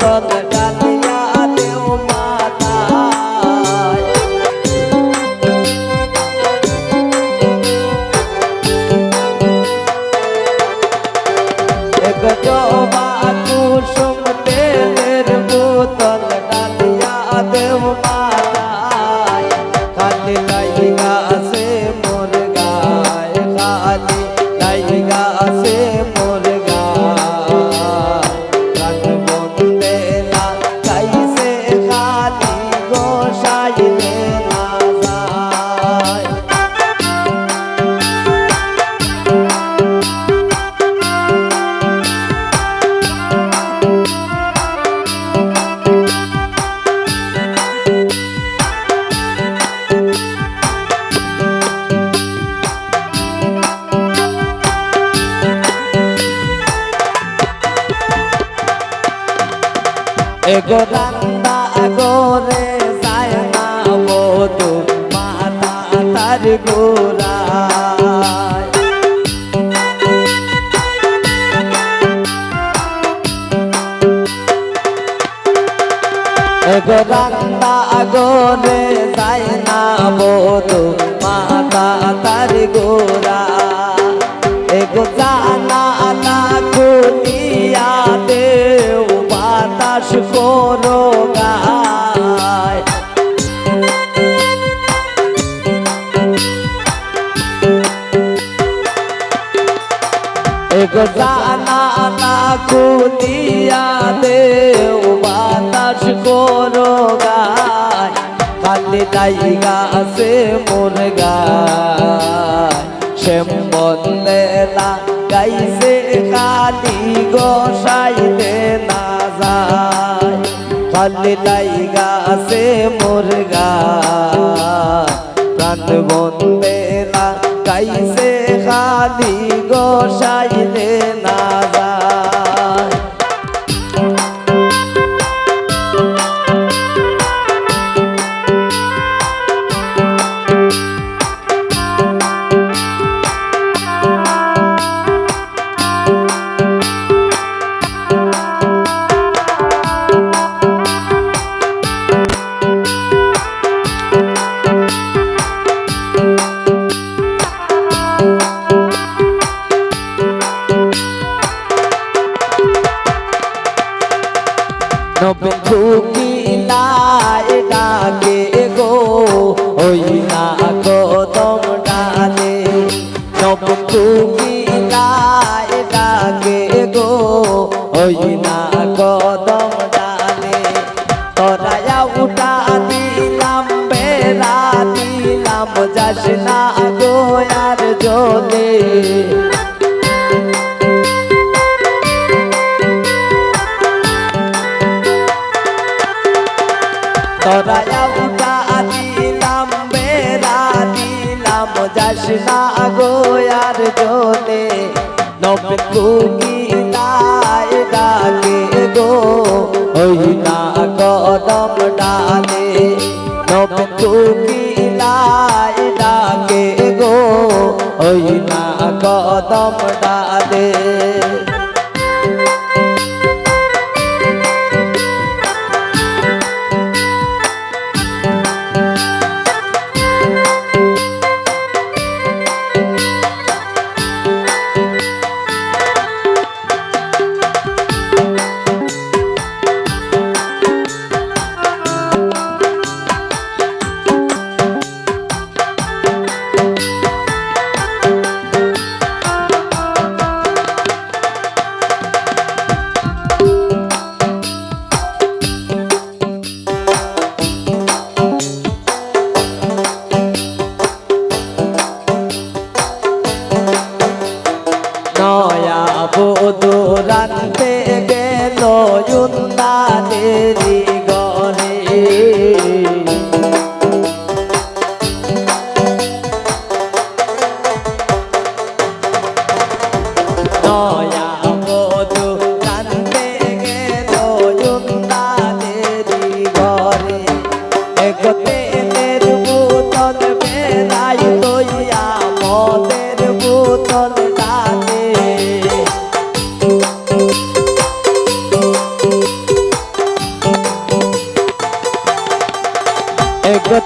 তাদের এগো রান্না আগরে যায় না মধু মাতা তার গোড়ায়। এগো রান্না বাতাস করো গায়। এগো জানা আলা কুনিয়া দেও, বাতাস করো গায়। খালি জায়গা আছে মোর গায়। শ্যাম না গাইছে, খালি গোসাইতে না। যায়। খালি জায়গা আছে মোর গায় প্রাণ বন্দে না গাইছে খালি গোসাইলে না যায়। আর জলে। নবকু গীতায় ডাকে গো। ওই না কদম ডালে। নবকু গীতায় ডাকে গো। ওই না কদম ডালে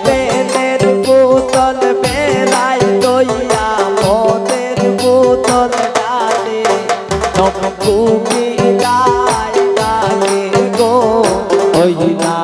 তেলের বোতল বেলায় দইয়া মদের বোতল ডালে। নবকুমি দায় ডালে গো ওই না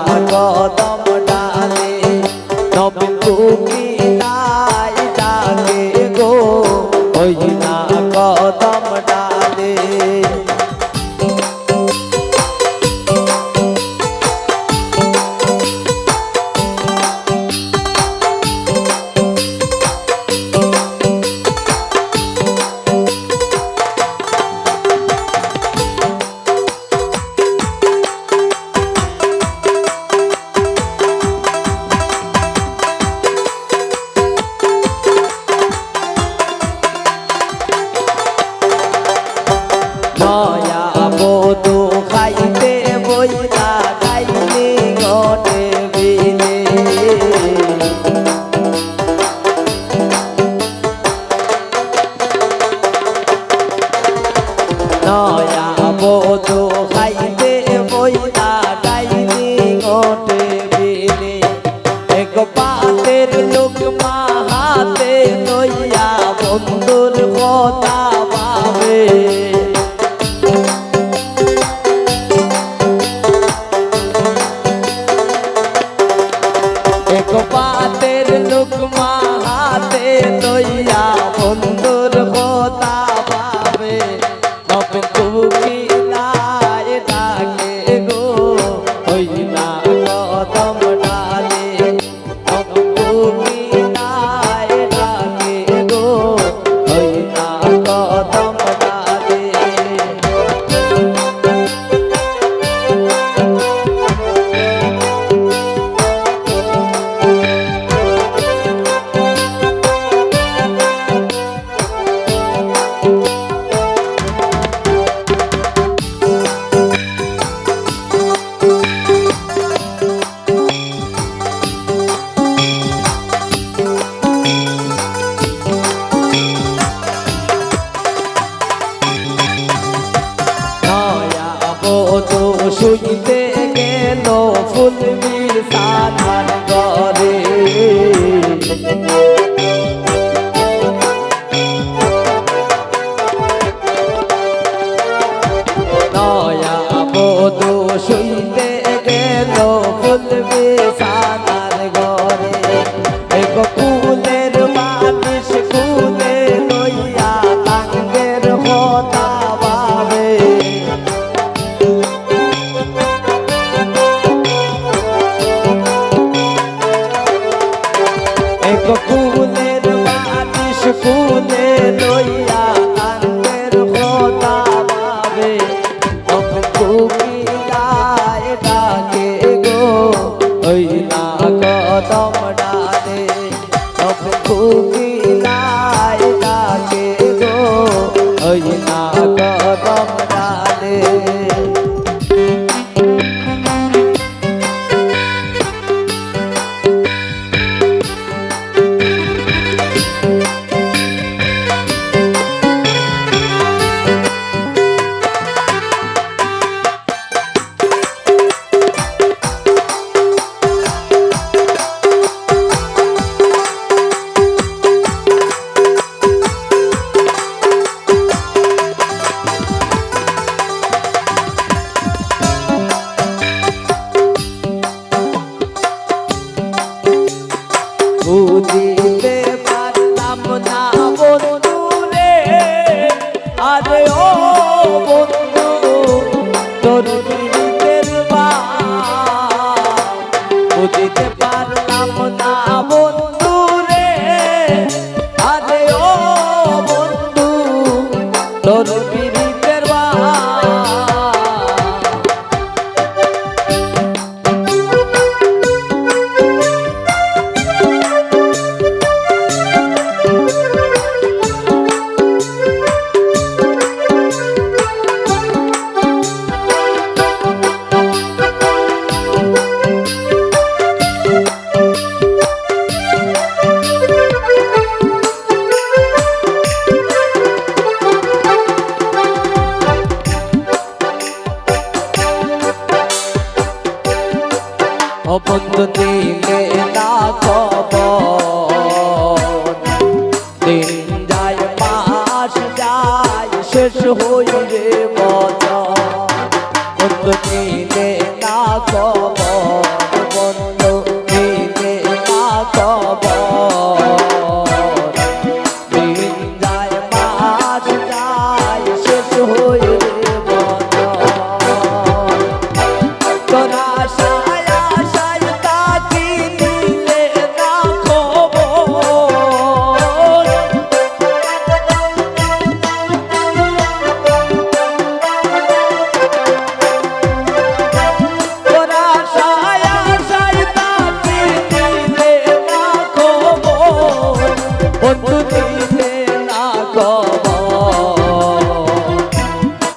কদম ডালে তখন বুঝিতে মজা। কত দিলে না কমা